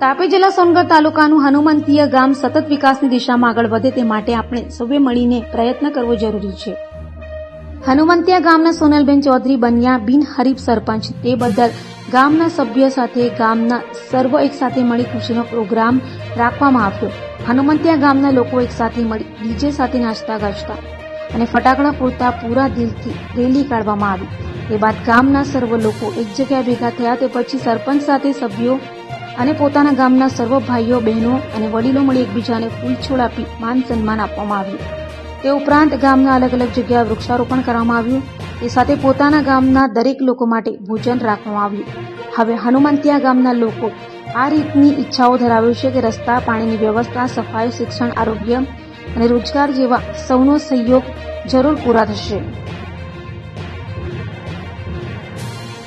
તાપી જિલ્લા સોનગઢ તાલુકાનું હનુમંતીય ગામ સતત વિકાસની દિશામાં આગળ વધે તે માટે આપણે સૌએ મળીને પ્રયત્ન કરવો જરૂરી છે. હનુમંતિયા ગામના સોનલબેન ચૌધરી બન્યા બિનહરીફ સરપંચ. તે બદલ ગામના સભ્ય સાથે ગામના સર્વ એક સાથે મળી ખુશીનો પ્રોગ્રામ રાખવામાં આવ્યો. હનુમંતિયા ગામના લોકો એક સાથે મળી ડીજે સાથે નાચતા ગાજતા અને ફટાકડા ફોડતા પૂરા દિલથી રેલી કાઢવામાં આવી. તે બાદ ગામના સર્વ લોકો એક જગ્યાએ ભેગા થયા તે પછી સરપંચ સાથે સભ્યો અને પોતાના ગામના સર્વ ભાઈઓ, બહેનો અને વડીલો મળી એકબીજાને ફૂલછોડ આપી માન સન્માન આપવામાં આવ્યું. તે ઉપરાંત ગામના અલગ અલગ જગ્યાએ વૃક્ષારોપણ કરવામાં આવ્યું. તે સાથે પોતાના ગામના દરેક લોકો માટે ભોજન રાખવામાં આવ્યું. હવે હનુમંતિયા ગામના લોકો આ રીતની ઈચ્છાઓ ધરાવે છે કે રસ્તા, પાણીની વ્યવસ્થા, સફાઈ, શિક્ષણ, આરોગ્ય અને રોજગાર જેવા સૌનો સહયોગ જરૂર પૂરા થશે.